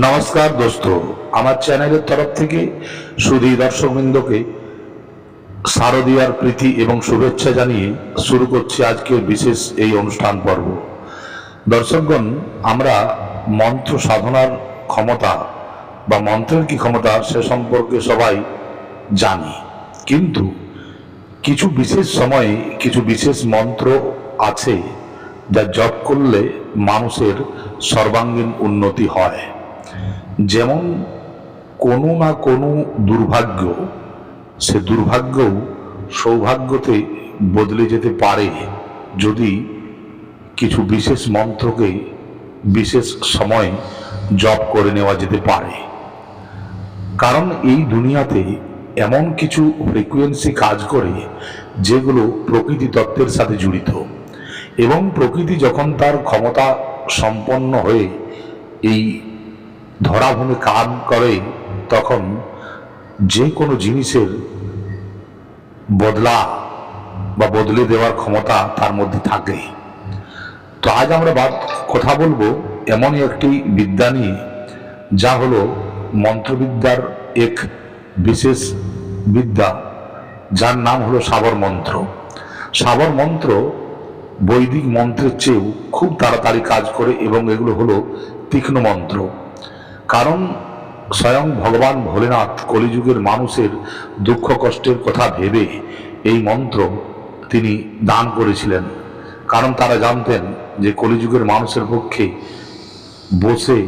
নমস্কার দোস্ত। আমার চ্যানেলের তরফ থেকে সুধী দর্শকবৃন্দকে শারদীয়ার প্রীতি এবং শুভেচ্ছা জানিয়ে শুরু করছি আজকের বিশেষ এই অনুষ্ঠান পর্ব। দর্শকগণ, আমরা মন্ত্র সাধনার ক্ষমতা বা মন্ত্রের কি ক্ষমতা সে সম্পর্কে সবাই জানি। কিন্তু কিছু বিশেষ সময়ে কিছু বিশেষ মন্ত্র আছে যা জপ করলে মানুষের সর্বাঙ্গীন উন্নতি হয়। যেমন কোনো না কোনো দুর্ভাগ্য, সে দুর্ভাগ্যও সৌভাগ্যতে বদলে যেতে পারে যদি কিছু বিশেষ মন্ত্রকে বিশেষ সময় জপ করে নেওয়া যেতে পারে। কারণ এই দুনিয়াতে এমন কিছু ফ্রিকুয়েন্সি কাজ করে যেগুলো প্রকৃতি তত্ত্বের সাথে জড়িত এবং প্রকৃতি যখন তার ক্ষমতা সম্পন্ন হয়ে এই ধরাভূমি কাম করে, তখন যে কোনো জিনিসের বদলা বা বদলে দেওয়ার ক্ষমতা তার মধ্যে থাকে। তো আজ আমরা কথা বলব এমনই একটি বিদ্যা নিয়ে, যা হলো মন্ত্রবিদ্যার এক বিশেষ বিদ্যা, যার নাম হলো সাবর মন্ত্র। সাবর মন্ত্র বৈদিক মন্ত্রের চেয়েও খুব তাড়াতাড়ি কাজ করে এবং এগুলো হলো তীক্ষ্ণ মন্ত্র। কারণ স্বয়ং ভগবান ভোলেনাথ কলিযুগের মানুষের দুঃখ কষ্টের কথা ভেবে এই মন্ত্র তিনি দান করেছিলেন। কারণ তারা জানতেন যে কলিযুগের মানুষের পক্ষে বসে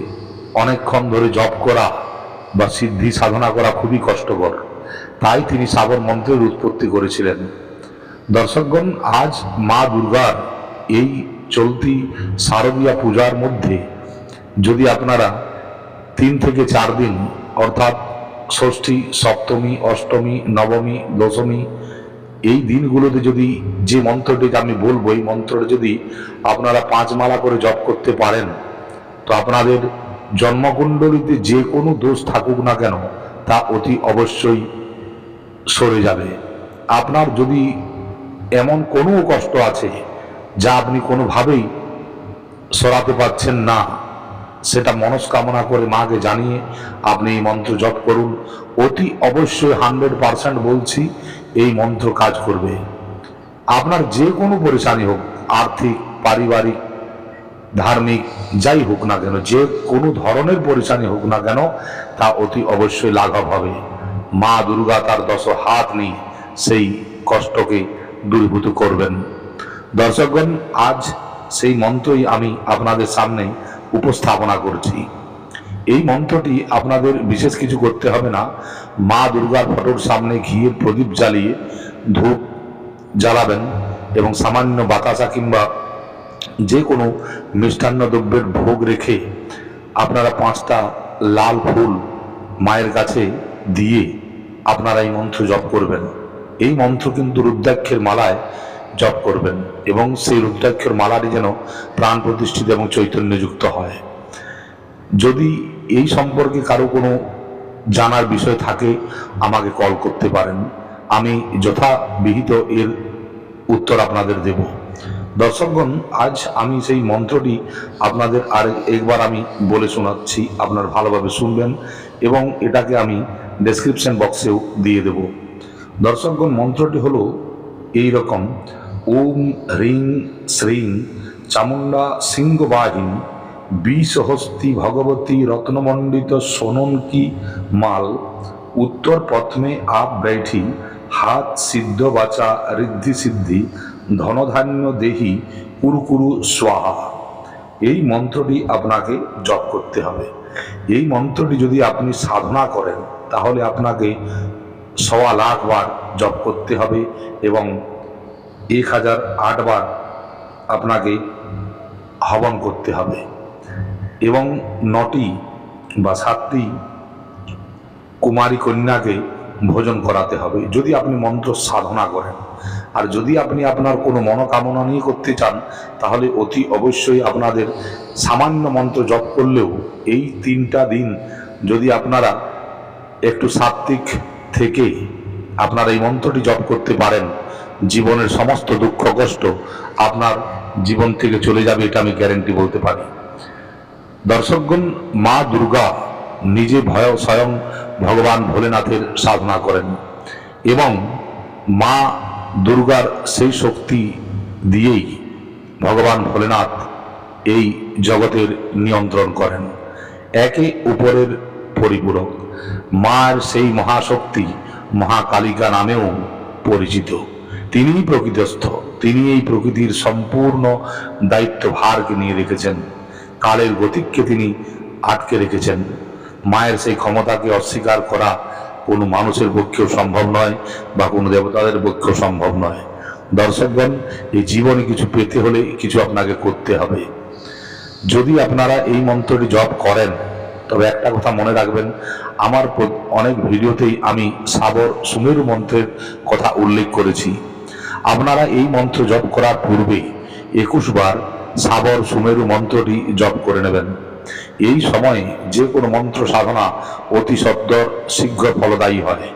অনেকক্ষণ ধরে জপ করা বা সিদ্ধি সাধনা করা খুবই কষ্টকর। তাই তিনি সাবর মন্ত্রের উৎপত্তি করেছিলেন। দর্শকগণ, আজ মা দুর্গার এই চলতি শারদীয়া পূজার মধ্যে যদি আপনারা তিন থেকে চার দিন, অর্থাৎ ষষ্ঠী, সপ্তমী, অষ্টমী, নবমী, দশমী, এই দিনগুলোতে যদি যে মন্ত্রটিকে আমি বলব, এই মন্ত্রটি যদি আপনারা পাঁচ মালা করে জপ করতে পারেন, তো আপনাদের জন্মকুণ্ডলিতে যে কোনো দোষ থাকুক না কেন, তা অতি অবশ্যই সরে যাবে। আপনার যদি এমন কোনো কষ্ট আছে, যা আপনি কোনোভাবেই সরাতে পারছেন না সেটা মনস্কামনা করে মাকে জানিয়ে আপনি এই মন্ত্র জপ করুন। অতি অবশ্যই হান্ড্রেড পারসেন্ট বলছি, এই মন্ত্র কাজ করবে। আপনার যে কোনো পরেশানি হোক, আর্থিক, পারিবারিক, ধার্মিক, যাই হোক না কেন, যে কোনো ধরনের পরেশানি হোক না কেন, তা অতি অবশ্যই লাঘব হবে। মা দুর্গা তার দশ হাত নিয়ে সেই কষ্টকে দূরীভূত করবেন। দর্শকগণ, আজ সেই মন্ত্রই আমি আপনাদের সামনে উপস্থাপনা করছি। এই মন্ত্রটি আপনাদের বিশেষ কিছু করতে হবে না। মা দুর্গার ফটোর সামনে ঘিয়ের প্রদীপ জ্বালিয়ে ধূপ জ্বালাবেন এবং সামান্য বাতাসা কিংবা যে কোনো মিষ্টান্ন দ্রব্যের ভোগ রেখে আপনারা পাঁচটা লাল ফুল মায়ের কাছে দিয়ে আপনারা এই মন্ত্র জপ করবেন। এই মন্ত্র কিন্তু রুদ্রাক্ষের মালায় জপ করবেন এবং সেই রুদ্রাক্ষের মালাটি যেন প্রাণ প্রতিষ্ঠিত এবং চৈতন্যযুক্ত হয়। যদি এই সম্পর্কে কারও কোনো জানার বিষয় থাকে, আমাকে কল করতে পারেন। আমি যথাবিহিত এর উত্তর আপনাদের দেব। দর্শকগণ, আজ আমি সেই মন্ত্রটি আপনাদের আর একবার আমি বলে শোনাচ্ছি, আপনার ভালোভাবে শুনবেন এবং এটাকে আমি ডেসক্রিপশন বক্সেও দিয়ে দেব। দর্শকগণ, মন্ত্রটি হলো এই রকম ওম হ্রিং শ্রীং চামুণ্ডা সিংহবাহিন বিশহস্তি ভগবতী রত্নমণ্ডিত সোনন কি মাল। উত্তর পথমে আপ ব্যাঠি হাত সিদ্ধ বাচা ঋদ্ধি সিদ্ধি, ধনধান্য দেহি, কুরুকুরু স্বাহা। এই মন্ত্রটি আপনাকে জপ করতে হবে। এই মন্ত্রটি যদি আপনি সাধনা করেন, তাহলে আপনাকে সওয়া লাখ বার জপ করতে হবে এবং এক হাজার আটবার আপনাকে হবন করতে হবে। এবং নটি বা সাতটি কুমারী কন্যাকে ভোজন করাতে হবে। যদি আপনি মন্ত্র সাধনা করেন, আর যদি আপনি আপনার কোনো মনোকামনা নিয়ে করতে চান, তাহলে অতি অবশ্যই আপনাদের সামান্য মন্ত্র জপ করলেও এই তিনটা দিন যদি আপনারা একটু সাত্ত্বিক থেকে আপনারা এই মন্ত্রটি জপ করতে পারেন জীবনের সমস্ত দুঃখ, কষ্ট আপনার জীবন থেকে চলে যাবে এটা আমি গ্যারেন্টি বলতে পারি। দর্শকগণ, মা দুর্গা নিজে ভয়, স্বয়ং ভগবান ভোলেনাথের সাধনা করেন এবং মা দুর্গার সেই শক্তি দিয়েই ভগবান ভোলেনাথ এই জগতের নিয়ন্ত্রণ করেন। একে উপরের পরিপূরক। মার সেই মহাশক্তি মহাকালিকা নামেও পরিচিত। তিনিই প্রকৃতস্থ তিনি এই প্রকৃতির সম্পূর্ণ দায়িত্বভারকে নিয়ে রেখেছেন। কালের গতিককে তিনি আটকে রেখেছেন। মায়ের সেই ক্ষমতাকে অস্বীকার করা কোনো মানুষের পক্ষেও সম্ভব নয় বা কোনো দেবতাদের পক্ষেও সম্ভব নয়। দর্শকগণ, এই জীবনে কিছু পেতে হলে কিছু আপনাকে করতে হবে। যদি আপনারা এই মন্ত্রটি জপ করেন, তবে একটা কথা মনে রাখবেন, আমার অনেক ভিডিওতেই আমি সাবর সুমেরু মন্ত্রের কথা উল্লেখ করেছি। আপনারা এই মন্ত্র জপ করার পূর্বে একুশ বার সাবর সুমেরু মন্ত্রটি জপ করে নেবেন। এই সময়ে যে কোনো মন্ত্র সাধনা অতি শীঘ্র ফলদায়ী হয়।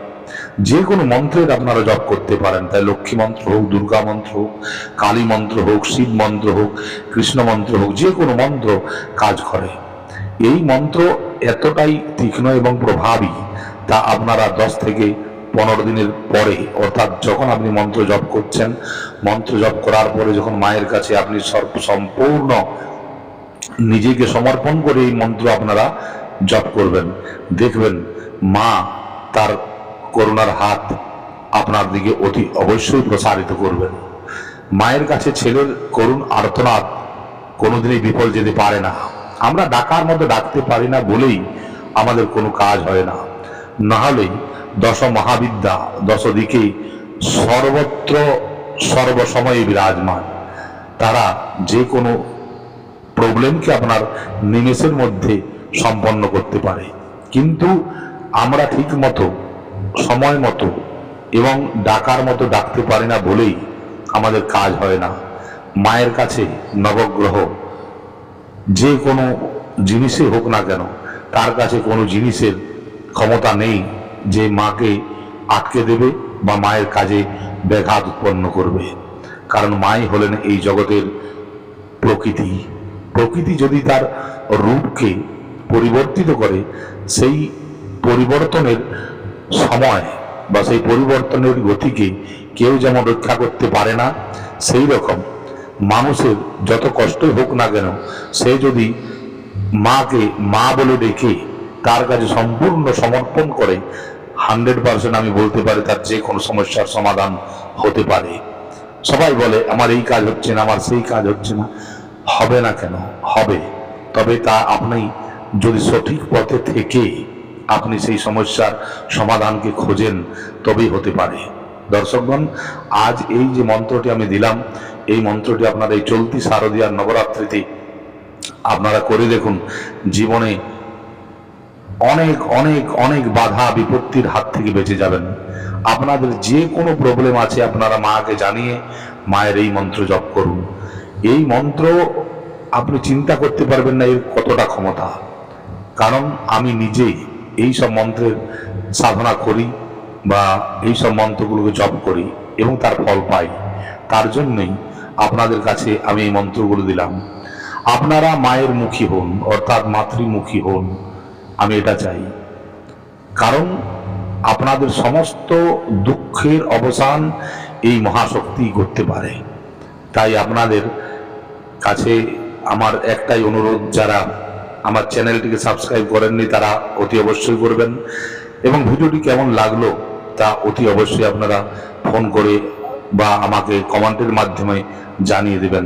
যে কোনো মন্ত্রের আপনারা জপ করতে পারেন। তাই লক্ষ্মী মন্ত্র হোক, দুর্গা মন্ত্র হোক, কালী মন্ত্র হোক, শিব মন্ত্র হোক, কৃষ্ণ মন্ত্র হোক যে কোনো মন্ত্র কাজ করে। এই মন্ত্র এতটাই তীক্ষ্ণ এবং প্রভাবী, তা আপনারা দশ থেকে পনেরো দিনের পরে, অর্থাৎ যখন আপনি মন্ত্র জপ করছেন, মন্ত্র জপ করার পরে যখন মায়ের কাছে আপনি সর্ব- সম্পূর্ণ নিজেকে সমর্পণ করে এই মন্ত্র আপনারা জপ করবেন, দেখবেন মা তার করুণার হাত আপনার দিকে অতি অবশ্যই প্রসারিত করবেন। মায়ের কাছে ছেলের করুণ আর্তনাদ কোনোদিনই বিফল যেতে পারে না। আমরা ডাকার মতো ডাকতে পারি না বলেই আমাদের কোনো কাজ হয় না। না হলেই দশ মহাবিদ্যা দশ দিকে সর্বত্র সর্বসময়ে বিরাজমান। তারা যে কোনো প্রবলেমকে আপনার নিমেষের মধ্যে সম্পন্ন করতে পারে। কিন্তু আমরা ঠিক মতো, সময় মতো এবং ডাকার মতো ডাকতে পারি না বলেই আমাদের কাজ হয় না। মায়ের কাছে নবগ্রহ যে কোনো জিনিসে হোক না কেন, তার কাছে কোনো জিনিসের ক্ষমতা নেই। যে মাকে আটকে দেবে বা মায়ের কাজে ব্যাঘাত উৎপন্ন করবে। কারণ মাই হলেন এই জগতের প্রকৃতি। প্রকৃতি যদি তার রূপকে পরিবর্তিত করে, সেই পরিবর্তনের সময় বা সেই পরিবর্তনের গতিকে কেউ যেমন রক্ষা করতে পারে না, সেই রকম মানুষের যত কষ্টই হোক না কেন, সে যদি মাকে মা বলে ডেকে তার কাছে সম্পূর্ণ সমর্পণ করে হান্ড্রেড পার্সেন্ট আমি বলতে পারি তার যে কোনো সমস্যার সমাধান হতে পারে। সবাই বলে, আমার এই কাজ হচ্ছে না, আমার সেই কাজ হচ্ছে না। হবে না কেন? হবে। তবে তা আপনি যদি সঠিক পথে থেকে আপনি সেই সমস্যার সমাধানকে খোঁজেন, তবেই হতে পারে। দর্শকগণ, আজ এই যে মন্ত্রটি আমি দিলাম, এই মন্ত্রটি আপনার এই চলতি শারদীয়ার নবরাত্রিতে আপনারা করে দেখুন, জীবনে অনেক অনেক অনেক বাধা বিপত্তির হাত থেকে বেঁচে যাবেন। আপনাদের যে কোনো প্রবলেম আছে, আপনারা মাকে জানিয়ে মায়ের এই মন্ত্র জপ করুন। এই মন্ত্র আপনি চিন্তা করতে পারবেন না এর কতটা ক্ষমতা। কারণ আমি নিজেই এই সব মন্ত্রের সাধনা করি বা এই সব মন্ত্রগুলোকে জপ করি এবং তার ফল পাই। তার জন্যই আপনাদের কাছে আমি এই মন্ত্রগুলো দিলাম। আপনারা মায়ের মুখী হন, অর্থাৎ মাতৃমুখী হন। আমি এটা চাই। কারণ আপনাদের সমস্ত দুঃখের অবসান এই মহাশক্তি করতে পারে। তাই আপনাদের কাছে আমার একটাই অনুরোধ, যারা আমার চ্যানেলটিকে সাবস্ক্রাইব করেননি তারা অতি অবশ্যই করবেন এবং ভিডিওটি কেমন লাগল তা অতি অবশ্যই আপনারা ফোন করে বা আমাকে কমেন্টের মাধ্যমে জানিয়ে দেবেন।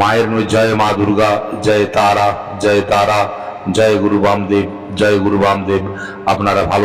মায়ের নয়, জয় মা দুর্গা, জয় তারা জয় তারা। জয় গুরু বামদেব জয় গুরু বামদেব। আপনারা ভালো